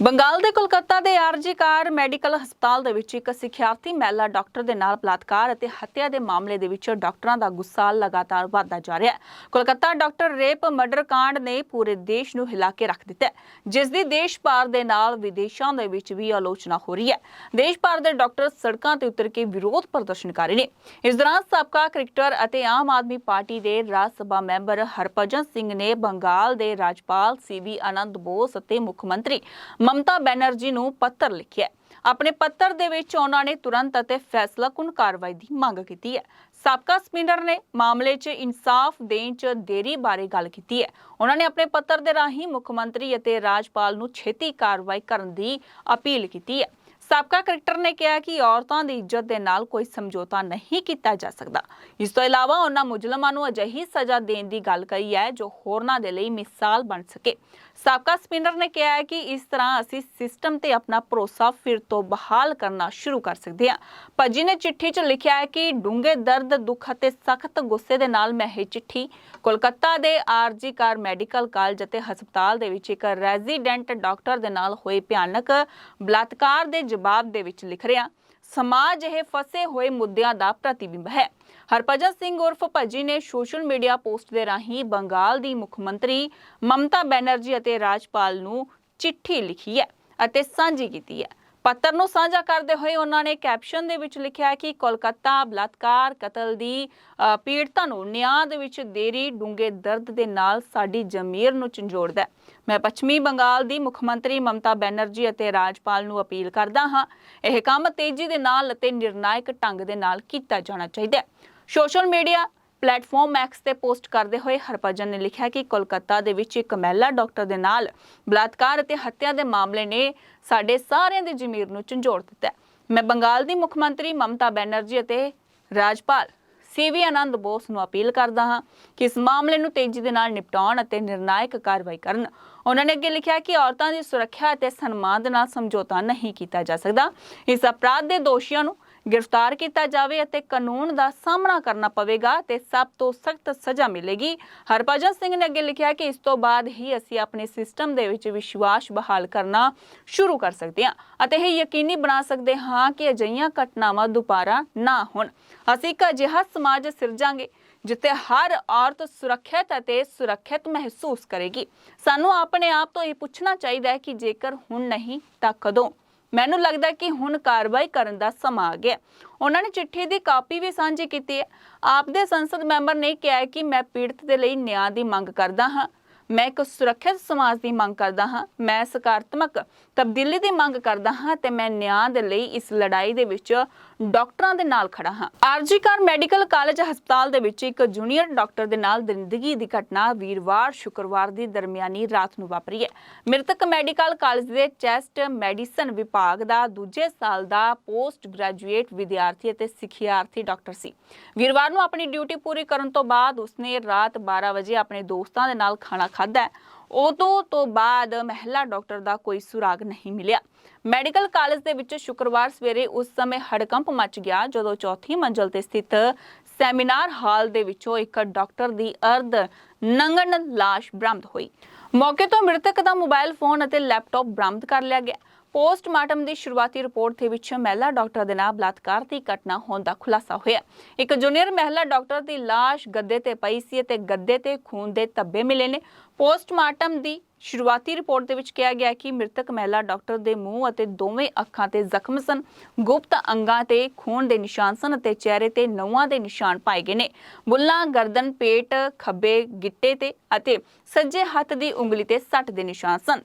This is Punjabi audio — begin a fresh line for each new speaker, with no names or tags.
ਬੰਗਾਲ ਦੇ ਕੋਲਕਾਤਾ ਦੇ ਆਰਜੀ ਕਾਰ ਮੈਡੀਕਲ ਹਸਪਤਾਲ ਦੇ ਵਿੱਚ ਇੱਕ ਸਿਖਿਆਰਥੀ ਮਹਿਲਾ ਡਾਕਟਰ ਦੇ ਨਾਲ ਬਲਾਤਕਾਰ ਅਤੇ ਹੱਤਿਆ ਦੇ ਮਾਮਲੇ ਦੇ ਵਿੱਚ ਡਾਕਟਰਾਂ ਦਾ ਗੁੱਸਾ ਲਗਾਤਾਰ ਵਧਦਾ ਜਾ ਰਿਹਾ ਹੈ। ਕੋਲਕਾਤਾ ਡਾਕਟਰ ਰੇਪ ਮਰਡਰ ਕਾਂਡ ਨੇ ਪੂਰੇ ਦੇਸ਼ ਨੂੰ ਹਿਲਾ ਕੇ ਰੱਖ ਦਿੱਤਾ ਜਿਸ ਦੀ ਦੇਸ਼ ਭਰ ਦੇ ਨਾਲ ਵਿਦੇਸ਼ਾਂ ਦੇ ਵਿੱਚ ਵੀ ਆਲੋਚਨਾ ਹੋ ਰਹੀ ਹੈ। ਦੇਸ਼ ਭਰ ਦੇ ਡਾਕਟਰ ਸੜਕਾਂ ਤੇ ਉਤਰ ਕੇ ਵਿਰੋਧ ਪ੍ਰਦਰਸ਼ਨ ਕਰ ਰਹੇ ਨੇ। ਇਸ ਦੌਰਾਨ ਸਾਬਕਾ ਕ੍ਰਿਕਟਰ ਅਤੇ ਆਮ ਆਦਮੀ ਪਾਰਟੀ ਦੇ ਰਾਜ ਸਭਾ ਮੈਂਬਰ ਹਰਭਜਨ ਸਿੰਘ ਨੇ ਬੰਗਾਲ ਦੇ ਰਾਜਪਾਲ ਸੀਵੀ ਆਨੰਦ ਬੋਸ ਅਤੇ ਮੁੱਖ ਮੰਤਰੀ ਮਮਤਾ ਬੈਨਰਜੀ ਨੂੰ ਪੱਤਰ ਲਿਖਿਆ ਆਪਣੇ ਪੱਤਰ ਦੇ ਵਿੱਚ ਉਹਨਾਂ ਨੇ ਤੁਰੰਤ ਅਤੇ ਫੈਸਲਾਕੁਨ ਕਾਰਵਾਈ ਦੀ ਮੰਗ ਕੀਤੀ ਹੈ। ਸਾਬਕਾ ਸਪਿਨਰ ਨੇ ਮਾਮਲੇ 'ਚ ਇਨਸਾਫ ਦੇਣ 'ਚ ਦੇਰੀ ਬਾਰੇ ਗੱਲ ਕੀਤੀ ਹੈ। ਉਹਨਾਂ ਨੇ ਆਪਣੇ ਪੱਤਰ ਦੇ ਰਾਹੀਂ ਮੁੱਖ ਮੰਤਰੀ ਅਤੇ ਰਾਜਪਾਲ ਨੂੰ ਛੇਤੀ ਕਾਰਵਾਈ ਕਰਨ ਦੀ ਅਪੀਲ ਕੀਤੀ ਹੈ। ਸਾਬਕਾ ਕ੍ਰਿਕਟਰ ਨੇ ਕਿਹਾ ਕਿ ਔਰਤਾਂ ਦੀ ਇੱਜ਼ਤ ਦੇ ਨਾਲ ਕੋਈ ਸਮਝੌਤਾ ਨਹੀਂ ਕੀਤਾ ਜਾ ਸਕਦਾ। ਇਸ ਤੋਂ ਇਲਾਵਾ ਉਹਨਾਂ ਮੁਜਰਮਾਂ ਨੂੰ ਅਜਿਹੀ ਸਜ਼ਾ ਦੇਣ ਦੀ ਗੱਲ ਕਹੀ ਹੈ ਜੋ ਹੋਰਨਾਂ ਦੇ ਲਈ ਮਿਸਾਲ ਬਣ ਸਕੇ। ਸਾਬਕਾ ਸਪਿਨਰ ਨੇ ਕਿਹਾ ਹੈ ਕਿ ਇਸ ਤਰ੍ਹਾਂ ਅਸੀਂ ਸਿਸਟਮ ਤੇ ਆਪਣਾ ਭਰੋਸਾ ਫਿਰ ਤੋਂ ਬਹਾਲ ਕਰਨਾ ਸ਼ੁਰੂ ਕਰ ਸਕਦੇ ਹਾਂ। ਭੱਜੀ ਨੇ ਚਿੱਠੀ 'ਚ ਲਿਖਿਆ ਹੈ ਕਿ ਡੂੰਘੇ ਦਰਦ, ਦੁੱਖ ਅਤੇ ਸਖਤ ਗੁੱਸੇ ਦੇ ਨਾਲ ਮੈਂ ਇਹ ਚਿੱਠੀ ਕੋਲਕਾਤਾ ਦੇ ਆਰਜੀ ਕਾਰ ਮੈਡੀਕਲ ਕਾਲਜ ਅਤੇ ਹਸਪਤਾਲ ਦੇ ਵਿੱਚ ਇੱਕ ਰੈਜ਼ੀਡੈਂਟ ਡਾਕਟਰ ਦੇ ਨਾਲ ਹੋਏ ਭਿਆਨਕ ਬਲਾਤਕਾਰ ਦੇ ਜਵਾਬ ਦੇ ਵਿੱਚ ਲਿਖ ਰਿਹਾ, ਸਮਾਜ ਇਹ ਫਸੇ ਹੋਏ ਮੁੱਦਿਆਂ ਦਾ ਪ੍ਰਤੀਬਿੰਬ ਹੈ। ਹਰਭਜਨ ਸਿੰਘ ਉਰਫ ਭੱਜੀ ਨੇ ਸੋਸ਼ਲ ਮੀਡੀਆ ਪੋਸਟ ਦੇ ਰਾਹੀਂ ਬੰਗਾਲ ਦੀ ਮੁੱਖ ਮੰਤਰੀ ਮਮਤਾ ਬੈਨਰਜੀ ਅਤੇ ਰਾਜਪਾਲ ਨੂੰ ਚਿੱਠੀ ਲਿਖੀ ਹੈ ਅਤੇ ਸਾਂਝੀ ਕੀਤੀ ਹੈ। ਪੱਤਰ ਨੂੰ ਸਾਂਝਾ ਕਰਦੇ ਹੋਏ ਉਹਨਾਂ ਨੇ ਕੈਪਸ਼ਨ ਦੇ ਵਿੱਚ ਲਿਖਿਆ ਕਿ ਕੋਲਕਾਤਾ ਬਲਾਤਕਾਰ ਕਤਲ ਦੀ ਪੀੜਤਾਂ ਨੂੰ ਨਿਆਂ ਦੇ ਵਿੱਚ ਦੇਰੀ, ਡੂੰਘੇ ਦਰਦ ਦੇ ਨਾਲ ਸਾਡੀ ਜ਼ਮੀਰ ਨੂੰ ਝੰਜੋੜਦਾ ਹੈ। ਮੈਂ ਪੱਛਮੀ ਬੰਗਾਲ ਦੀ ਮੁੱਖ ਮੰਤਰੀ ਮਮਤਾ ਬੈਨਰਜੀ ਅਤੇ ਰਾਜਪਾਲ ਨੂੰ ਅਪੀਲ ਕਰਦਾ ਹਾਂ, ਇਹ ਕੰਮ ਤੇਜ਼ੀ ਦੇ ਨਾਲ ਅਤੇ ਨਿਰਣਾਇਕ ਢੰਗ ਦੇ ਨਾਲ ਕੀਤਾ ਜਾਣਾ ਚਾਹੀਦਾ ਹੈ। ਸੋਸ਼ਲ ਮੀਡੀਆ ਪਲੇਟਫਾਰਮ ਐਕਸ ਤੇ ਪੋਸਟ ਕਰਦੇ ਹੋਏ ਹਰਭਜਨ ਨੇ ਲਿਖਿਆ ਕਿ ਕੋਲਕਾਤਾ ਦੇ ਵਿੱਚ ਇੱਕ ਮਹਿਲਾ ਡਾਕਟਰ ਦੇ ਨਾਲ ਬਲਾਤਕਾਰ ਅਤੇ ਹੱਤਿਆ ਦੇ ਮਾਮਲੇ ਨੇ ਸਾਡੇ ਸਾਰਿਆਂ ਦੀ ਜ਼ਮੀਰ ਨੂੰ ਝੰਜੋੜ ਦਿੱਤਾ ਮੈਂ ਬੰਗਾਲ ਦੀ ਮੁੱਖ ਮੰਤਰੀ ਮਮਤਾ ਬੈਨਰਜੀ ਅਤੇ ਰਾਜਪਾਲ ਸੀਵੀ ਆਨੰਦ ਬੋਸ ਨੂੰ ਅਪੀਲ ਕਰਦਾ ਹਾਂ ਕਿ ਇਸ ਮਾਮਲੇ ਨੂੰ ਤੇਜ਼ੀ ਦੇ ਨਾਲ ਨਿਪਟਾਉਣ ਅਤੇ ਨਿਰਣਾਇਕ ਕਾਰਵਾਈ ਕਰਨ। ਉਹਨਾਂ ਨੇ ਅੱਗੇ ਲਿਖਿਆ ਕਿ ਔਰਤਾਂ ਦੀ ਸੁਰੱਖਿਆ ਅਤੇ ਸਨਮਾਨ ਦੇ ਨਾਲ ਸਮਝੌਤਾ ਨਹੀਂ ਕੀਤਾ ਜਾ ਸਕਦਾ। ਇਸ ਅਪਰਾਧ ਦੇ ਦੋਸ਼ੀਆਂ ਨੂੰ ਗ੍ਰਿਫਤਾਰ ਕੀਤਾ ਜਾਵੇ ਅਤੇ ਕਾਨੂੰਨ ਦਾ ਸਾਹਮਣਾ ਕਰਨਾ ਪਵੇਗਾ ਤੇ ਸਭ ਤੋਂ ਸਖਤ ਸਜ਼ਾ ਮਿਲੇਗੀ। ਹਰਭਜਨ ਸਿੰਘ ਨੇ ਅੱਗੇ ਲਿਖਿਆ ਕਿ ਇਸ ਤੋਂ ਬਾਅਦ ਹੀ ਅਸੀਂ ਆਪਣੇ ਸਿਸਟਮ ਦੇ ਵਿੱਚ ਵਿਸ਼ਵਾਸ ਬਹਾਲ ਕਰਨਾ ਸ਼ੁਰੂ ਕਰ ਸਕਦੇ ਹਾਂ ਅਤੇ ਇਹ ਯਕੀਨੀ ਬਣਾ ਸਕਦੇ ਹਾਂ ਕਿ ਅਜਿਹੀਆਂ ਘਟਨਾਵਾਂ ਦੁਬਾਰਾ ਨਾ ਹੋਣ। ਅਸੀਂ ਇੱਕ ਅਜਿਹਾ ਸਮਾਜ ਸਿਰਜਾਂਗੇ ਜਿੱਥੇ ਹਰ ਔਰਤ ਸੁਰੱਖਿਅਤ ਅਤੇ ਸੁਰੱਖਿਅਤ ਮਹਿਸੂਸ ਕਰੇਗੀ। ਸਾਨੂੰ ਆਪਣੇ ਆਪ ਤੋਂ ਇਹ ਪੁੱਛਣਾ ਚਾਹੀਦਾ ਹੈ ਕਿ ਜੇਕਰ ਹੁਣ ਨਹੀਂ ਤਾਂ ਕਦੋਂ? ਮੈਨੂੰ ਲੱਗਦਾ ਕਿ ਹੁਣ ਕਾਰਵਾਈ ਕਰਨ ਦਾ ਸਮਾਂ ਆ ਗਿਆ। ਉਹਨਾਂ ਨੇ ਚਿੱਠੀ ਦੀ ਕਾਪੀ ਵੀ ਸਾਂਝੀ ਕੀਤੀ ਹੈ। ਆਪ ਦੇ ਸੰਸਦ ਮੈਂਬਰ ਨੇ ਕਿਹਾ ਕਿ ਮੈਂ ਪੀੜਤ ਦੇ ਲਈ ਨਿਆਂ ਦੀ ਮੰਗ ਕਰਦਾ ਹਾਂ। ਮੈਂ ਇੱਕ ਸੁਰੱਖਿਅਤ ਸਮਾਜ ਦੀ ਮੰਗ ਕਰਦਾ ਹਾਂ। ਮੈਂ ਸਕਾਰਾਤਮਕ ਤਬਦੀਲੀ ਦੀ ਮੰਗ ਕਰਦਾ ਹਾਂ ਤੇ ਮੈਂ ਨਿਆਂ ਦੇ ਲਈ ਇਸ ਲੜਾਈ ਦੇ ਵਿੱਚ ਡਾਕਟਰਾਂ ਦੇ ਨਾਲ ਖੜਾ ਹਾਂ। ਆਰਜੀਕਾਰ ਮੈਡੀਕਲ ਕਾਲਜ ਹਸਪਤਾਲ ਦੇ ਵਿੱਚ ਇੱਕ ਜੂਨੀਅਰ ਡਾਕਟਰ ਦੇ ਨਾਲ ਜ਼ਿੰਦਗੀ ਦੀ ਘਟਨਾ ਵੀਰਵਾਰ ਸ਼ੁੱਕਰਵਾਰ ਦੀ ਦਰਮਿਆਨੀ ਰਾਤ ਨੂੰ ਵਾਪਰੀ ਹੈ। ਮ੍ਰਿਤਕ ਮੈਡੀਕਲ ਕਾਲਜ ਦੇ ਚੈਸਟ ਮੈਡੀਸਨ ਵਿਭਾਗ ਦਾ ਦੂਜੇ ਸਾਲ ਦਾ ਪੋਸਟ ਗ੍ਰੈਜੂਏਟ ਵਿਦਿਆਰਥੀ ਅਤੇ ਸਿੱਖਿਆਰਥੀ ਡਾਕਟਰ ਸੀ। ਵੀਰਵਾਰ ਨੂੰ ਆਪਣੀ ਡਿਊਟੀ ਪੂਰੀ ਕਰਨ ਤੋਂ ਬਾਅਦ ਉਸਨੇ ਰਾਤ 12 ਵਜੇ ਆਪਣੇ ਦੋਸਤਾਂ ਦੇ ਨਾਲ ਖਾਣਾ ਖਾਧਾ ਉਦੋਂ ਤੋਂ ਬਾਅਦ ਮਹਿਲਾ ਡਾਕਟਰ ਦਾ ਕੋਈ ਸੁਰਾਗ ਨਹੀਂ ਮਿਲਿਆ। ਮੈਡੀਕਲ ਕਾਲਜ ਦੇ ਵਿੱਚ ਸ਼ੁੱਕਰਵਾਰ ਸਵੇਰੇ ਉਸ ਸਮੇਂ ਹੜਕੰਪ ਮਚ ਗਿਆ, ਜਦੋਂ ਚੌਥੀ ਮੰਜ਼ਲ ਤੇ ਸਥਿਤ ਸੈਮੀਨਾਰ ਹਾਲ ਦੇ ਵਿੱਚੋਂ ਇੱਕ ਡਾਕਟਰ ਦੀ ਅਰਧ ਨੰਗਣ ਲਾਸ਼ ਬਰਾਮਦ ਹੋਈ। ਮੌਕੇ ਤੋਂ ਮ੍ਰਿਤਕ ਦਾ ਮੋਬਾਈਲ ਫੋਨ ਅਤੇ ਲੈਪਟਾਪ ਬਰਾਮਦ ਕਰ ਲਿਆ ਗਿਆ। ਪੋਸਟਮਾਰਟਮ ਦੀ ਸ਼ੁਰੂਆਤੀ ਰਿਪੋਰਟ ਦੇ ਵਿੱਚ ਮਹਿਲਾ ਡਾਕਟਰ ਦੇ ਨਾਲ ਬਲਾਤਕਾਰ ਦੀ ਘਟਨਾ ਹੋਣ ਦਾ ਖੁਲਾਸਾ ਹੋਇਆ। ਇੱਕ ਜੂਨੀਅਰ ਮਹਿਲਾ ਡਾਕਟਰ ਦੀ ਲਾਸ਼ ਗੱਦੇ ਤੇ ਪਈ ਸੀ ਅਤੇ ਗੱਦੇ ਤੇ ਖੂਨ ਦੇ ਧੱਬੇ ਮਿਲੇ ਨੇ। ਪੋਸਟਮਾਰਟਮ ਦੀ ਸ਼ੁਰੂਆਤੀ ਰਿਪੋਰਟ ਦੇ ਵਿੱਚ ਕਿਹਾ ਗਿਆ ਕਿ ਮ੍ਰਿਤਕ ਮਹਿਲਾ ਡਾਕਟਰ ਦੇ ਮੂੰਹ ਅਤੇ ਦੋਵੇਂ ਅੱਖਾਂ ਤੇ ਜ਼ਖਮ ਸਨ। ਗੁਪਤ ਅੰਗਾਂ ਤੇ ਖੂਨ ਦੇ ਨਿਸ਼ਾਨ ਸਨ ਅਤੇ ਚਿਹਰੇ ਤੇ ਨੌਆਂ ਦੇ ਨਿਸ਼ਾਨ ਪਾਏ ਗਏ ਨੇ। ਬੁੱਲਾਂ, ਗਰਦਨ, ਪੇਟ, ਖੱਬੇ, ਗਿੱਟੇ ਤੇ ਅਤੇ ਸੱਜੇ ਹੱਥ ਦੀ ਉਂਗਲੀ ਤੇ ਸੱਟ ਦੇ ਨਿਸ਼ਾਨ ਸਨ।